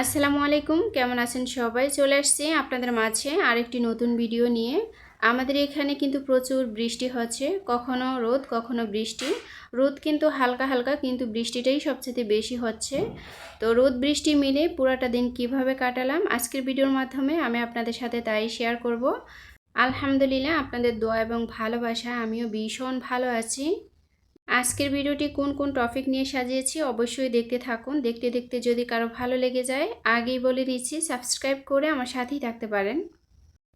আসসালামু আলাইকুম, কেমন আছেন সবাই? চলে আসছি আপনাদের মাঝে আরেকটি নতুন ভিডিও নিয়ে। আমাদের এখানে কিন্তু প্রচুর বৃষ্টি হচ্ছে, কখনো রোদ, কখনো বৃষ্টি। রোদ কিন্তু হালকা হালকা, কিন্তু বৃষ্টিটাই সবচেয়ে বেশি হচ্ছে। তো রোদ, বৃষ্টি মিলে পুরাটা দিন কীভাবে কাটালাম, আজকের ভিডিওর মাধ্যমে আমি আপনাদের সাথে তাই শেয়ার করব। আলহামদুলিল্লাহ, আপনাদের দোয়া এবং ভালোবাসা, আমিও ভীষণ ভালো আছি। আজকের ভিডিওটি কোন কোন টপিক নিয়ে সাজিয়েছি অবশ্যই দেখতে থাকুন। দেখতে দেখতে যদি কারও ভালো লেগে যায়, আগেই বলে দিচ্ছি সাবস্ক্রাইব করে আমার সাথেই থাকতে পারেন।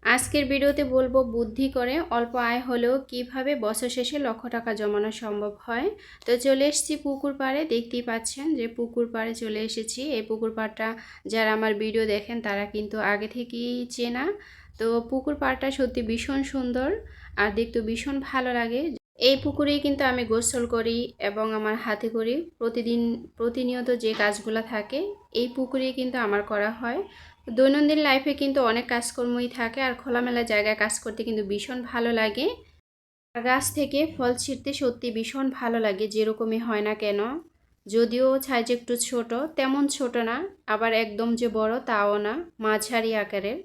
আজকের ভিডিওতে বলব বুদ্ধি করে অল্প আয় হলেও কীভাবে বছর শেষে লক্ষ টাকা জমানো সম্ভব হয়। তো চলে এসেছি পুকুর পাড়ে, দেখতেই পাচ্ছেন যে পুকুর পাড়ে চলে এসেছি। এই পুকুর পাড়টা যারা আমার ভিডিও দেখেন তারা কিন্তু আগে থেকেই চেনা। তো পুকুর পাড়টা সত্যি ভীষণ সুন্দর আর দেখতে ভীষণ ভালো লাগে। এই পুকুরেই কিন্তু আমি গোসল করি এবং আমার হাতে করি। প্রতিদিন প্রতিনিয়ত যে কাজগুলো থাকে, এই পুকুরেই কিন্তু আমার করা হয়। দৈনন্দিন লাইফে কিন্তু অনেক কাজকর্মই থাকে আর খোলামেলা জায়গায় কাজ করতে কিন্তু ভীষণ ভালো লাগে। গাছ থেকে ফল ছিঁড়তে সত্যি ভীষণ ভালো লাগে, যেরকমই হয় না কেন। যদিও সাইজ একটু ছোট, তেমন ছোট না, আবার একদম যে বড় তাও না, মাঝারি আকারের।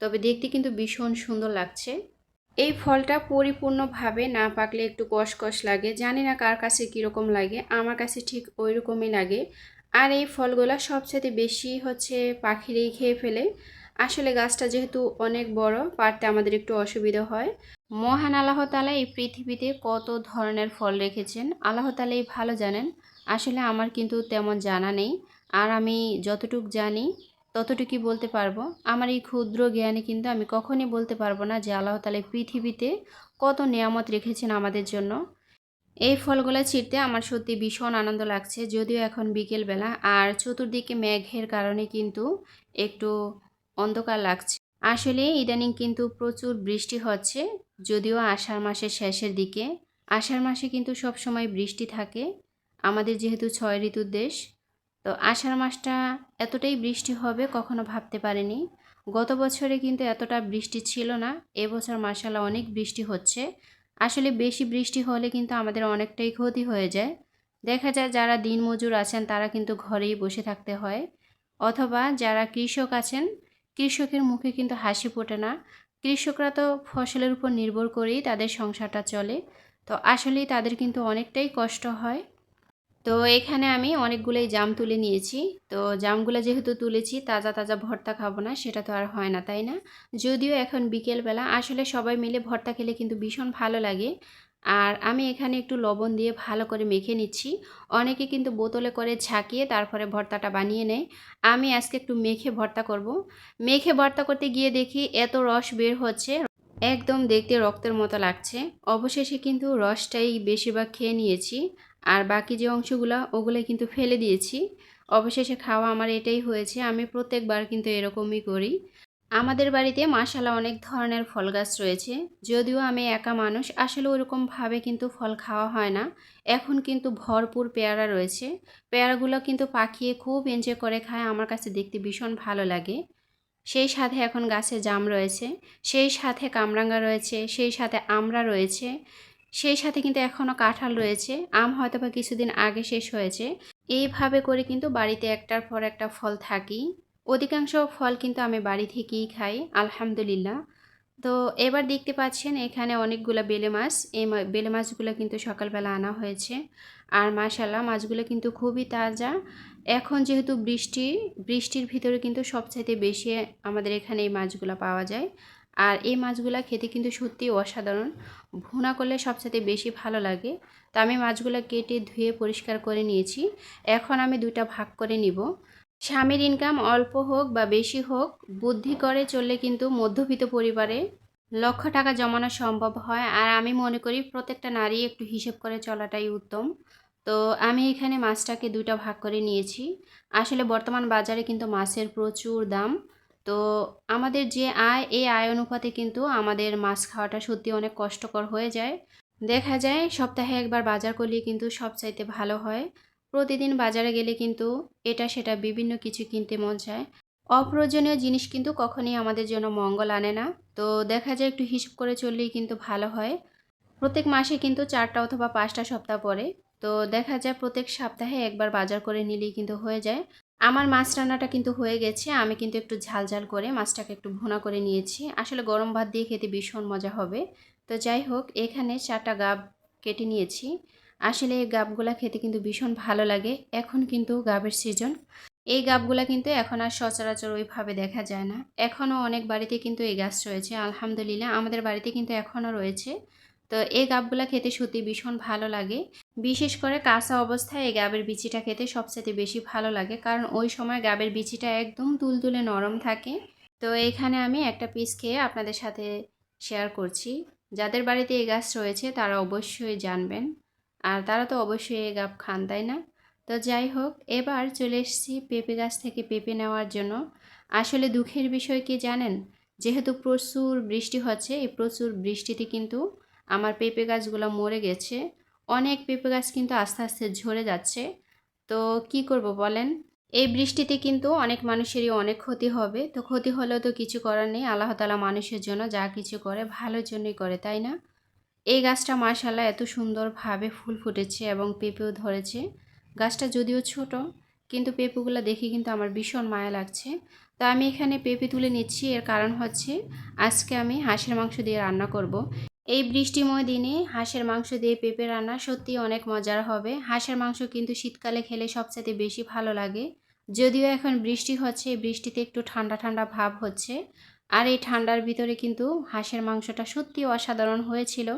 তবে দেখতে কিন্তু ভীষণ সুন্দর লাগছে। এই ফলটা পরিপূর্ণভাবে না পাকলে একটু কষকষ লাগে। জানি না কার কাছে কীরকম লাগে, আমার কাছে ঠিক ওই রকমই লাগে। আর এই ফলগুলা সবচেয়ে বেশি হচ্ছে পাখিরেই খেয়ে ফেলে। আসলে গাছটা যেহেতু অনেক বড়, পারতে আমাদের একটু অসুবিধা হয়। মহান আল্লাহ তালা এই পৃথিবীতে কত ধরনের ফল রেখেছেন, আল্লাহ তালাই ভালো জানেন। আসলে আমার কিন্তু তেমন জানা নেই। আর আমি যতটুক জানি ততটুকুই বলতে পারব। আমার এই ক্ষুদ্র জ্ঞানে কিন্তু আমি কখনই বলতে পারব না যে আল্লাহ তালা পৃথিবীতে কত নিয়ামত রেখেছেন আমাদের জন্য। এই ফলগুলো ছিঁড়তে আমার সত্যি ভীষণ আনন্দ লাগছে, যদিও এখন বিকেলবেলা। আর চতুর্দিকে মেঘের কারণে কিন্তু একটু অন্ধকার লাগছে। আসলে ইদানিং কিন্তু প্রচুর বৃষ্টি হচ্ছে, যদিও আষাঢ় মাসের শেষের দিকে। আষাঢ় মাসে কিন্তু সব সময় বৃষ্টি থাকে। আমাদের যেহেতু ছয় ঋতুর দেশ তো আষাঢ় মাসটা এতটাই বৃষ্টি হবে কখনো ভাবতে পারিনি। গত বছরে কিন্তু এতটা বৃষ্টি ছিল না, এবছর মাসালা অনেক বৃষ্টি হচ্ছে। আসলে বেশি বৃষ্টি হলে কিন্তু আমাদের অনেকটাই ক্ষতি হয়ে যায়। দেখা যায় যারা দিনমজুর আছেন তারা কিন্তু ঘরেই বসে থাকতে হয়, অথবা যারা কৃষক আছেন, কৃষকের মুখে কিন্তু হাসি ফোটে না। কৃষকরা তো ফসলের উপর নির্ভর করেই তাদের সংসারটা চলে। তো আসলেই তাদের কিন্তু অনেকটাই কষ্ট হয়। তো এখানে আমি অনেকগুলোই জাম তুলে নিয়েছি। তো জামগুলো যেহেতু তুলেছি, তাজা তাজা ভর্তা খাব না, সেটা তো আর হয় না, তাই না? যদিও এখন বিকেলবেলা, আসলে সবাই মিলে ভর্তা খেলে কিন্তু ভীষণ ভালো লাগে। আর আমি এখানে একটু লবণ দিয়ে ভালো করে মেখে নিচ্ছি। অনেকে কিন্তু বোতলে করে ঝাঁকিয়ে তারপরে ভর্তাটা বানিয়ে নেয়। আমি আজকে একটু মেখে ভর্তা করব। মেখে ভর্তা করতে গিয়ে দেখি এত রস বের হচ্ছে। একদম দেখতে রক্তের মতো লাগছে। অবশেষে কিন্তু রসটাই বেশিরভাগ খেয়ে নিয়েছি। আর বাকি যে অংশগুলো ওগুলো কিন্তু ফেলে দিয়েছি। অবশেষে খাওয়া আমার এটাই হয়েছে, আমি প্রত্যেকবার কিন্তু এরকমই করি। আমাদের বাড়িতে মাসালা অনেক ধরনের ফল গাছ রয়েছে, যদিও আমি একা মানুষ, আসলে ওরকমভাবে কিন্তু ফল খাওয়া হয় না। এখন কিন্তু ভরপুর পেয়ারা রয়েছে, পেয়ারাগুলো কিন্তু পাখিয়ে খুব এনজয় করে খায়, আমার কাছে দেখতে ভীষণ ভালো লাগে। সেই সাথে এখন গাছে জাম রয়েছে, সেই সাথে কামরাঙ্গা রয়েছে, সেই সাথে আমড়া রয়েছে সেই সাথে কিন্তু এখনও কাঁঠাল রয়েছে, আম হয়তো বা কিছুদিন আগে শেষ হয়েছে। এইভাবে করে কিন্তু বাড়িতে একটার পর একটা ফল থাকি। অধিকাংশ ফল কিন্তু আমি বাড়ি থেকেই খাই, আলহামদুলিল্লাহ। তো এবার দেখতে পাচ্ছেন এখানে অনেকগুলো বেলে মাছ, এই বেলে মাছগুলো কিন্তু সকালবেলা আনা হয়েছে। আর মাশাল্লাহ মাছগুলো কিন্তু খুবই তাজা। এখন যেহেতু বৃষ্টি, বৃষ্টির ভিতরে কিন্তু সবচাইতে বেশি আমাদের এখানে এই মাছগুলো পাওয়া যায়। আর এই মাছগুলো খেতে কিন্তু সত্যি অসাধারণ। ভুনা করলে সবচেয়ে বেশি ভালো লাগে। তো আমি মাছগুলো কেটে ধুয়ে পরিষ্কার করে নিয়েছি। এখন আমি দুটা ভাগ করে নিব। স্বামীর ইনকাম অল্প হোক বা বেশি হোক, বুদ্ধি করে চললে কিন্তু মধ্যবিত্ত পরিবারে লক্ষ টাকা জমানো সম্ভব হয়। আর আমি মনে করি প্রত্যেকটা নারী একটু হিসেব করে চলাটাই উত্তম। তো আমি এখানে মাছটাকে দুইটা ভাগ করে নিয়েছি। আসলে বর্তমান বাজারে কিন্তু মাছের প্রচুর দাম। তো আমাদের যে আয়, এই আয় অনুপাতে কিন্তু আমাদের মাছ খাওয়াটা সত্যি অনেক কষ্টকর হয়ে যায়। দেখা যায় সপ্তাহে একবার বাজার করলে কিন্তু সব চাইতে ভালো হয়। প্রতিদিন বাজারে গেলে কিন্তু এটা সেটা বিভিন্ন কিছু কিনতে মন চায়। অপ্রয়োজনীয় জিনিস কিন্তু কখনই আমাদের জন্য মঙ্গল আনে না। তো দেখা যায় একটু হিসেব করে চললেই কিন্তু ভালো হয়। প্রত্যেক মাসে কিন্তু চারটা অথবা পাঁচটা সপ্তাহ পরে তো দেখা যায় প্রত্যেক সপ্তাহে একবার বাজার করে নিলেই কিন্তু হয়ে যায়। আমার মাছ রান্নাটা কিন্তু হয়ে গেছে, আমি কিন্তু একটু ঝাল ঝাল করে মাছটাকে একটু ভুনা করে নিয়েছি। আসলে গরম ভাত দিয়ে খেতে ভীষণ মজা হবে। তো যাই হোক, এখানে চারটা গাব কেটে নিয়েছি। আসলে এই গাবগুলা খেতে কিন্তু ভীষণ ভালো লাগে, এখন কিন্তু গাবের সিজন এই গাবগুলা কিন্তু এখন আর সচরাচর ওইভাবে দেখা যায় না। এখনও অনেক বাড়িতে কিন্তু এই গাছ রয়েছে, আলহামদুলিল্লাহ। আমাদের বাড়িতে কিন্তু এখনও রয়েছে। তো এই গাবগুলা খেতে সত্যি ভীষণ ভালো লাগে। বিশেষ করে কাঁচা অবস্থায় এই গাবের বিচিটা খেতে সবচেয়ে বেশি ভালো লাগে, কারণ ওই সময় গাবের বিচিটা একদম তুলতুলে নরম থাকে। তো এখানে আমি একটা পিস খেয়ে আপনাদের সাথে শেয়ার করছি। যাদের বাড়িতে এই গাছ রয়েছে তারা অবশ্যই জানবেন, আর তারা তো অবশ্যই এই গাব খান, তাই না? তো যাই হোক, এবার চলে এসেছি পেঁপে গাছ থেকে পেঁপে নেওয়ার জন্য। আসলে দুঃখের বিষয় কি জানেন? যেহেতু প্রচুর বৃষ্টি হচ্ছে, এই প্রচুর বৃষ্টিতে কিন্তু আমার পেঁপে গাছগুলো মরে গেছে। অনেক পেঁপে গাছ কিন্তু আস্তে আস্তে ঝরে যাচ্ছে। তো কি করব বলেন? এই বৃষ্টিতে কিন্তু অনেক মানুষেরই অনেক ক্ষতি হবে। তো ক্ষতি হলেও তো কিছু করার নেই। আল্লাহ তালা মানুষের জন্য যা কিছু করে, ভালোর জন্যই করে, তাই না? এই গাছটা মাশাল্লাহ এত সুন্দরভাবে ফুল ফুটেছে এবং পেঁপেও ধরেছে। গাছটা যদিও ছোট, কিন্তু পেঁপেগুলো দেখে কিন্তু আমার ভীষণ মায়া লাগছে। তো আমি এখানে পেঁপে তুলে নিচ্ছি। এর কারণ হচ্ছে, আজকে আমি হাঁসের মাংস দিয়ে রান্না করব। এই বৃষ্টিময় দিনে হাঁসের মাংস দিয়ে পেঁপে রান্না সত্যি অনেক মজার হবে। হাঁসের মাংস কিন্তু শীতকালে খেলে সবচেয়ে বেশি ভালো লাগে। যদিও এখন বৃষ্টি হচ্ছে বৃষ্টিতে একটু ঠান্ডা ঠান্ডা ভাব হচ্ছে। আর এই ঠান্ডার ভিতরে কিন্তু হাঁসের মাংসটা সত্যি অসাধারণ হয়েছিল।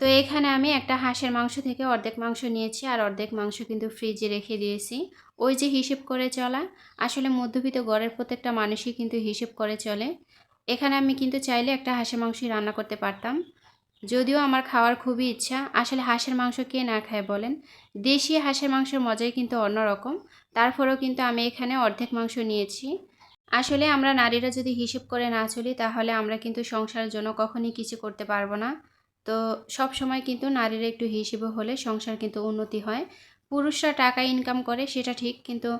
তো এখানে আমি একটা হাঁসের মাংস থেকে অর্ধেক মাংস নিয়েছি আর অর্ধেক মাংস কিন্তু ফ্রিজে রেখে দিয়েছি। ওই যে হিসেব করে চলা, আসলে মধ্যবিত্ত গড়ের প্রত্যেকটা মানুষই কিন্তু হিসেব করে চলে। এখানে আমি কিন্তু চাইলে একটা হাঁসের মাংসই রান্না করতে পারতাম। যদিও আমার খাওয়ার খুবই ইচ্ছা। আসলে হাঁসের মাংস কে না খায় বলেন? দেশি হাঁসের মাংসের মজাই কিন্তু অন্যরকম। তারপরেও কিন্তু আমি এখানে অর্ধেক মাংস নিয়েছি। আসলে আমরা নারীরা যদি হিসেব করে না চলি, তাহলে আমরা কিন্তু সংসারের জন্য কখনই কিছু করতে পারব না। তো সব সময় কিন্তু নারীরা একটু হিসেবে হলে সংসার কিন্তু উন্নতি হয়। পুরুষরা টাকা ইনকাম করে, সেটা ঠিক। কিন্তু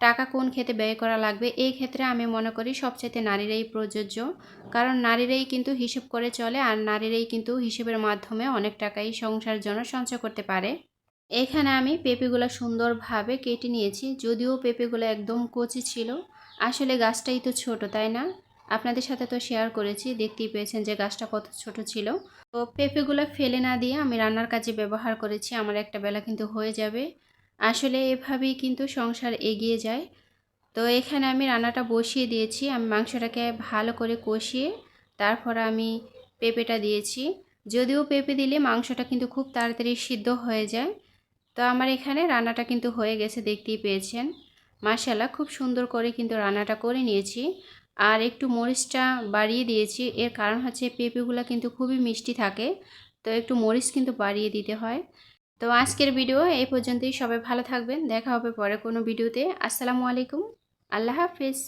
টাকা কোন ক্ষেত্রে ব্যয় করা লাগবে, এই ক্ষেত্রে আমি মনে করি সবচেয়ে নারীরাই প্রযোজ্য। কারণ নারীরাই কিন্তু হিসেব করে চলে আর নারীরাই কিন্তু হিসেবের মাধ্যমে অনেক টাকাই সংসার জন্য সঞ্চয় করতে পারে। এখানে আমি পেঁপেগুলো সুন্দরভাবে কেটে নিয়েছি, যদিও পেঁপেগুলো একদম কচি ছিল। আসলে গাছটাই তো ছোট, তাই না? আপনাদের সাথে তো শেয়ার করেছি, দেখতেই পেয়েছেন যে গাছটা কত ছোট ছিল। তো পেঁপেগুলো ফেলে না দিয়ে আমি রান্নার কাজে ব্যবহার করেছি, আমার একটা বেলা কিন্তু হয়ে যাবে। আসলে এভাবেই কিন্তু সংসার এগিয়ে যায়। তো এখানে আমি রান্নাটা বসিয়ে দিয়েছি। আমি মাংসটাকে ভালো করে কষিয়ে তারপর আমি পেঁপেটা দিয়েছি। যদিও পেঁপে দিলে মাংসটা কিন্তু খুব তাড়াতাড়ি সিদ্ধ হয়ে যায়। তো আমার এখানে রান্নাটা কিন্তু হয়ে গেছে, দেখতেই পেয়েছেন। মাসাল্লাহ খুব সুন্দর করে কিন্তু রান্নাটা করে নিয়েছি। আর একটু মরিচটা বাড়িয়ে দিয়েছি। এর কারণ হচ্ছে পেঁপেগুলো কিন্তু খুবই মিষ্টি থাকে। তো একটু মরিচ কিন্তু বাড়িয়ে দিতে হয়। তো আজকের ভিডিও এই পর্যন্তই। সবাই ভালো থাকবেন। দেখা হবে পরে কোনো ভিডিওতে। আসসালামু আলাইকুম। আল্লাহ হাফিজ।